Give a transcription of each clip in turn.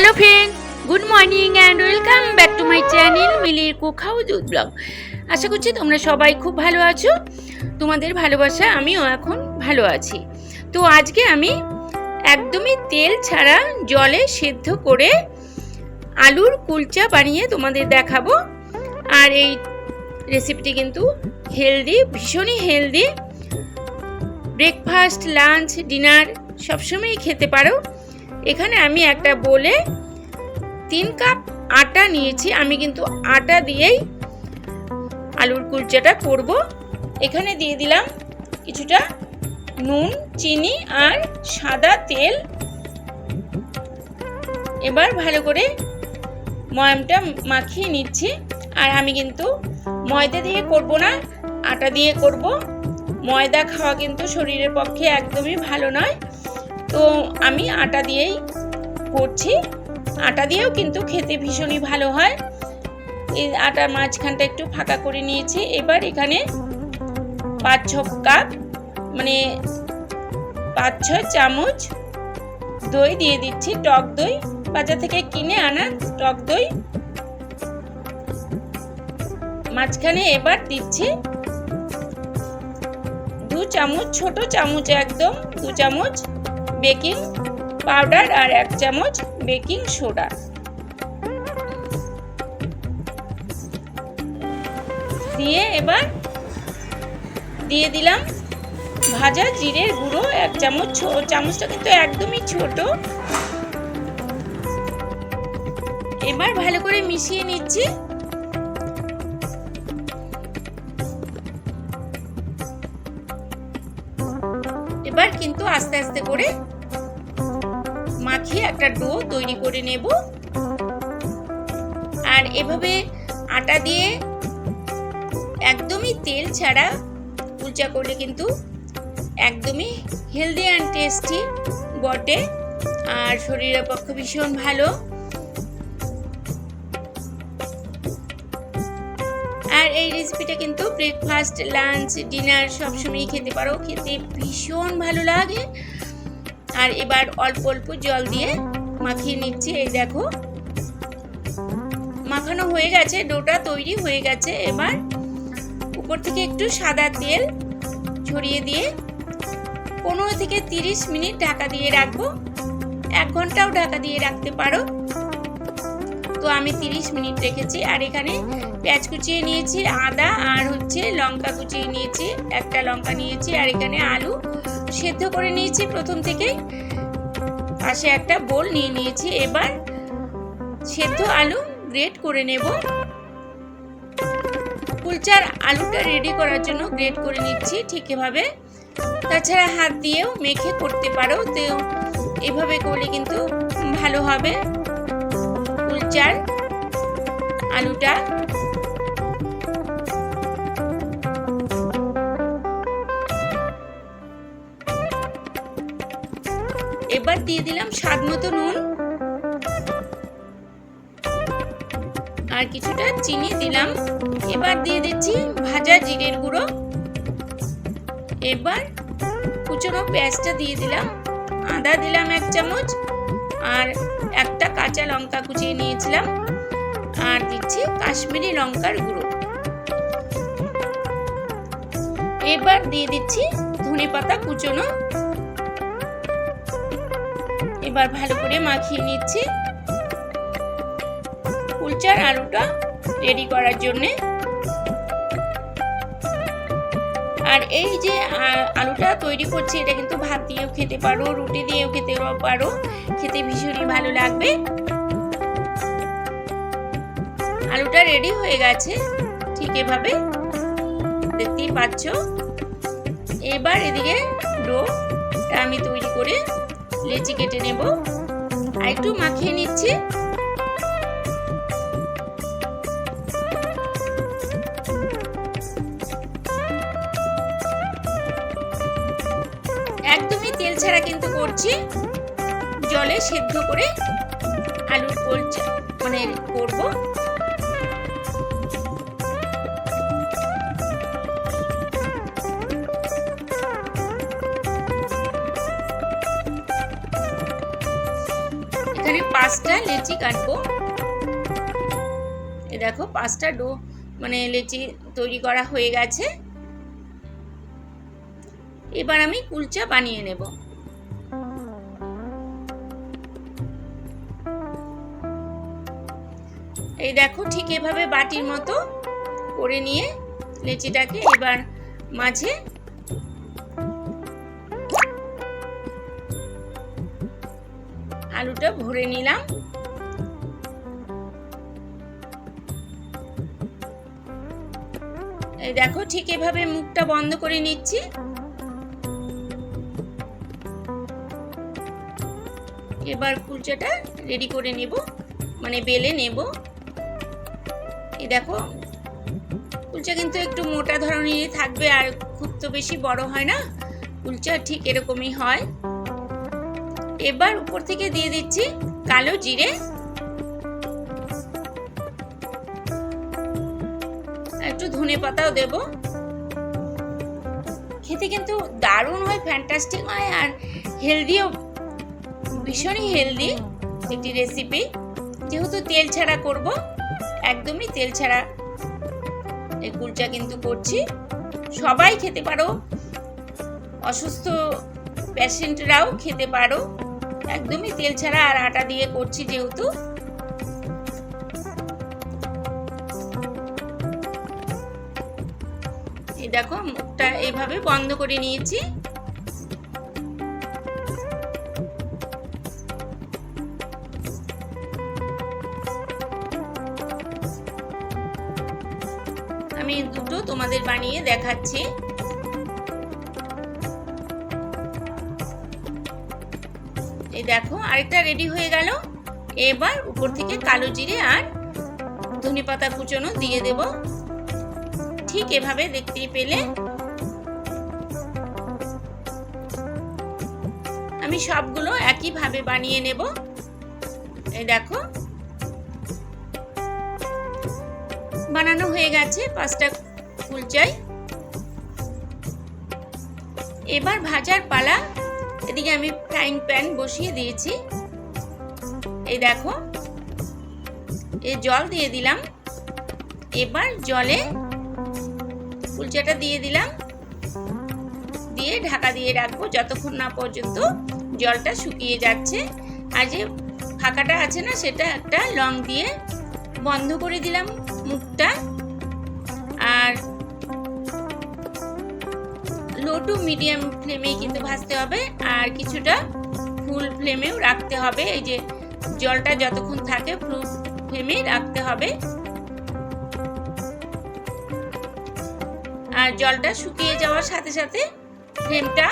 Hello friend good morning and welcome back to my channel মিলির কুখাও দুধ blog আশা করছি তোমরা সবাই খুব ভালো আছো। তোমাদের ভালোবাসা আমিও এখন ভালো আছি। তো আজকে আমি একদমই তেল ছাড়া জলে সেদ্ধ করে আলুর কুলচা বানিয়ে তোমাদের দেখাবো। আর এই রেসিপিটি কিন্তু হেলদি ভীষণই হেলদি ব্রেকফাস্ট লাঞ্চ ডিনার সবসময়ই খেতে পারো। এখানে আমি একটা বলে তিন কাপ আটা নিয়েছি। আমি কিন্তু আটা দিয়েই আলুর কুলচাটা করব। এখানে দিয়ে দিলাম কিছুটা নুন, চিনি আর সাদা তেল। এবার ভালো করে ময়ামটা মাখিয়ে নিচ্ছি। আর আমি কিন্তু ময়দা দিয়ে করব না, আটা দিয়ে করব। ময়দা খাওয়া কিন্তু শরীরের পক্ষে একদমই ভালো নয়। তো আমি আটা দিয়েই করছি। আটা দিয়েও কিন্তু খেতে ভীষণই ভালো হয়। এই আটার মাঝখানটা একটু ফাঁকা করে নিয়েছি। এবার এখানে পাঁচ ছ কাপ মানে পাঁচ ছয় চামচ দই দিয়ে দিচ্ছি। টক দই বাজার থেকে কিনে আনা টক দই। মাঝখানে এবার দিচ্ছি দু চামচ, ছোট চামচ একদম, দু চামচ বেকিং পাউডার আর এক চামচ বেকিং সোডা। দিয়ে এবার দিয়ে দিলাম ভাজা জিরের গুঁড়ো এক চামচ চামচটা কিন্তু একদমই ছোট। এবার ভালো করে মিশিয়ে নিচ্ছি। আস্তে আস্তে করে মাখিয়ে একটা ডো তৈরি করে নেব। আর এভাবে আটা দিয়ে একদমই তেল ছাড়া কুলচা করলে কিন্তু একদমই হেলদি অ্যান্ড টেস্টি বটে। আর শরীরের পক্ষে ভীষণ ভালো। আর এই রেসিপিটা কিন্তু ব্রেকফাস্ট লাঞ্চ ডিনার সবসময়ই খেতে পারো। খেতে ভীষণ ভালো লাগে। আর এবার অল্প অল্প জল দিয়ে মাখিয়ে নিচ্ছি। এই দেখো। মাখানো হয়ে গেছে, ডোটা তৈরি হয়ে গেছে। এবার উপর থেকে একটু সাদা তেল ছড়িয়ে দিয়ে পনেরো থেকে তিরিশ মিনিট ঢাকা দিয়ে রাখব। এক ঘন্টাও ঢাকা দিয়ে রাখতে পারো। তো আমি তিরিশ মিনিট রেখেছি। আর এখানে পেঁয়াজ কুচিয়ে নিয়েছি, আদা আর হচ্ছে লঙ্কা কুচিয়ে নিয়েছি, একটা লঙ্কা নিয়েছি আর এখানে আলু সেদ্ধ করে নিয়েছি প্রথম থেকেই। পাশে একটা বোল নিয়ে নিয়েছি, এবার সেদ্ধ আলু গ্রেট করে নেব। কুলচার আলুটা রেডি করার জন্য গ্রেট করে নিচ্ছি ঠিক এভাবে। তাছাড়া হাত দিয়েও মেখে করতে পারো, তো এভাবে করলে কিন্তু ভালো হবে। কুলচার আলুটা এবার দিয়ে দিলাম স্বাদ মতো নুন। আর কিছুটা চিনি দিলাম। এবার দিয়ে দিচ্ছি ভাজা জিরের গুঁড়ো। এবার কুচনো পেঁয়াজটা দিয়ে দিলাম। আদা দিলাম এক চামচ আর একটা কাঁচা লঙ্কা কুচিয়ে নিয়েছিলাম। আর দিচ্ছি কাশ্মীরি লঙ্কার গুঁড়ো। এবার দিয়ে দিচ্ছি ধনে পাতা কুচনো এবার ভালো করে মাখিয়ে নিচ্ছি। কুলচার আলুটা রেডি করার জন্যে। আর এই যে আলুটা তৈরি করছি, এটা কিন্তু ভাত দিয়েও খেতে পারো, রুটি দিয়েও খেতে পারো। খেতে ভীষণই ভালো লাগবে। আলুটা রেডি হয়ে গেছে, ঠিক এভাবে। দেখতেই পাচ্ছ? এবার এদিকে ডো আমি তৈরি করে লেচি কেটে নেব। আর একটু মাখিয়ে নিচ্ছি। একদমই তেল ছাড়া কিন্তু করছি। জলে সেদ্ধ করে আলুর কলচা মানে করব। পাঁচটা লেচি কাটবো। এই দেখো, পাঁচটা ডো মানে লেচি তৈরি করা হয়ে গেছে। এবার আমি কুলচা বানিয়ে নেব। এই দেখো, ঠিক এভাবে বাটির মতো করে নিয়ে লেচিটাকে এবার মাঝে আলুটা ভরে নিলাম। এই দেখো, ঠিক এভাবে মুখটা বন্ধ করে নিচ্ছি। এবার কুলচাটা রেডি করে নেব মানে বেলে নেব। এই দেখো, কুলচা কিন্তু একটু মোটা ধরনেরই থাকবে আর খুব তো বেশি বড় হয় না। কুলচা ঠিক এরকমই হয়। এবার উপর থেকে দিয়ে দিচ্ছি কালো জিরে। একটু ধনে পাতাও দেব। খেতে কিন্তু দারুণ হয় ফ্যান্টাস্টিক হয়, আর হেলদিও ভীষণই হেলদি একটি রেসিপি যেহেতু তেল ছাড়া করব, একদমই তেল ছাড়া এই কুলচা কিন্তু করছি। সবাই খেতে পারো, অসুস্থ পেশেন্টরাও খেতে পারো। একদমই তেল ছাড়া আর আটা দিয়ে করছি যেহেতু। দেখো, মুখটা এইভাবে বন্ধ করে নিয়েছি। আমি দুটো তোমাদের বানিয়ে দেখাচ্ছি। দেখো, আরেকটা রেডি হয়ে গেল। এবার উপর থেকে কালো জিরে আর ধনে পাতা কুচনো দিয়ে দেব। ঠিক এভাবে দেখতেই পেলে আমি সবগুলো একইভাবে বানিয়ে নেব। এই দেখো। বানানো হয়ে গেছে পাঁচটা কুলচাই। এবার ভাজার পালা এদিকে আমি ফ্রাইং প্যান বসিয়ে দিয়েছি। এই দেখো এ জল দিয়ে দিলাম। এবার জলে কুলচাটা দিয়ে দিলাম। দিয়ে ঢাকা দিয়ে রাখব যতক্ষণ না পর্যন্ত জলটা শুকিয়ে যাচ্ছে। আর যে ফাঁকাটা আছে না, সেটা একটা লং দিয়ে বন্ধ করে দিলাম মুখটা। লো টু মিডিয়াম ফ্লেমেই কিন্তু ভাজতে হবে আর কিছুটা ফুল ফ্লেমেও রাখতে হবে। এই যে জলটা যতক্ষণ থাকে ফুল ফ্লেমেই রাখতে হবে। আর জলটা শুকিয়ে যাওয়ার সাথে সাথে ফ্লেমটা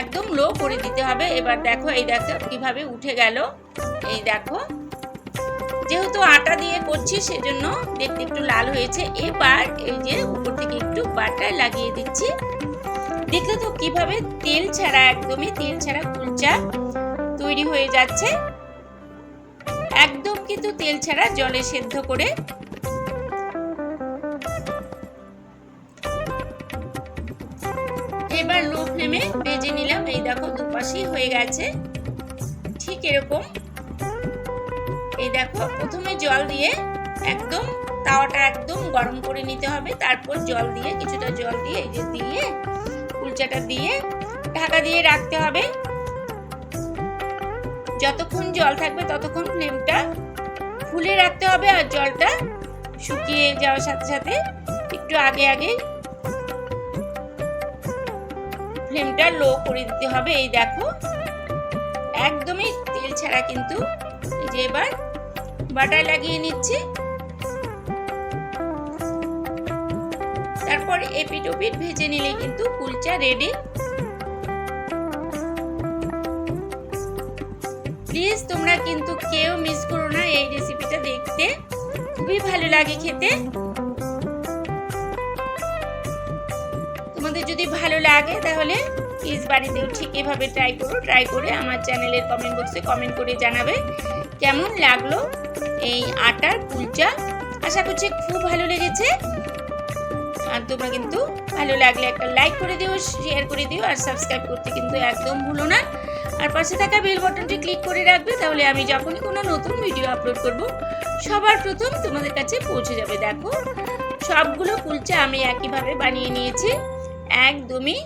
একদম লো করে দিতে হবে। এবার দেখো এই দেখো কীভাবে উঠে গেল। এই দেখো যেহেতু আটা দিয়ে করছি, সেজন্য দেখতে একটু লাল হয়েছে। এবার এই যে উপর থেকে একটু বাটার লাগিয়ে দিচ্ছি। দেখলে তো কীভাবে তেল ছাড়া, একদমই তেল ছাড়া কুলচা তৈরি হয়ে যাচ্ছে। একদম কিন্তু তেল ছাড়া জলে সেদ্ধ করে। এবার লো ফ্লেমে ভেজে নিলাম। এই দেখো দুপাশেই হয়ে গেছে। ঠিক এরকম। এই দেখো, প্রথমে জল দিয়ে একদম তাওয়াটা একদম গরম করে নিতে হবে। তারপর জল দিয়ে, কিছুটা জল দিয়ে, এই যে দিয়ে, কুলচাটা দিয়ে ঢাকা দিয়ে রাখতে হবে। যতক্ষণ জল থাকবে ততক্ষণ ফ্লেমটা ফুলে রাখতে হবে আর জলটা শুকিয়ে যাওয়ার সাথে সাথে একটু আগে আগে ফ্লেমটা লো করে দিতে হবে। এই দেখো, একদমই তেল ছাড়া কিন্তু এই যে এবার বাটার লাগিয়ে নিচ্ছি। তারপর এপিট ওপিট ভেজে নিলে কিন্তু কুলচা রেডি প্লিজ তোমরা কিন্তু কেউ মিস করো না এই রেসিপিটা দেখতে। খুবই ভালো লাগে খেতে। তোমাদের যদি ভালো লাগে তাহলে প্লিজ বাড়িতেও ঠিক এভাবে ট্রাই করো ট্রাই করে আমার চ্যানেলের কমেন্ট বক্সে কমেন্ট করে জানাবে। কেমন লাগল এই আটার কুলচা? আশা করছি খুব ভালো লেগেছে। আর তোমরা কিন্তু ভালো লাগলে একটা লাইক করে দিও শেয়ার করে দিও, আর সাবস্ক্রাইব করতে কিন্তু একদম ভুলো না। আর পাশে থাকা বেল বটনটি ক্লিক করে রাখবে, তাহলে আমি যখনই কোনো নতুন ভিডিও আপলোড করব, সবার প্রথম তোমাদের কাছে পৌঁছে যাবে। দেখো, সবগুলো কুলচা আমি একইভাবে বানিয়ে নিয়েছি। একদমই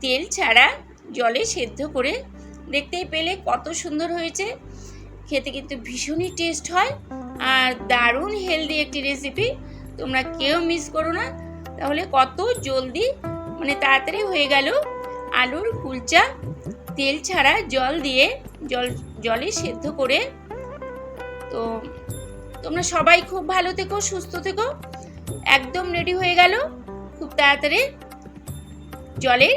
তেল ছাড়া জলে সেদ্ধ করে দেখতেই পেলে কত সুন্দর হয়েছে। খেতে কিন্তু ভীষণই টেস্ট হয় আর দারুণ হেলদি একটি রেসিপি তোমরা কেউ মিস করো না। তাহলে কত জলদি মানে তাড়াতাড়ি হয়ে গেল আলুর কুলচা। তেল ছাড়া জল দিয়ে জল, জলে সেদ্ধ করে। তো তোমরা সবাই খুব ভালো থেকো, সুস্থ থেকো। একদম রেডি হয়ে গেল। খুব তাড়াতাড়ি জলের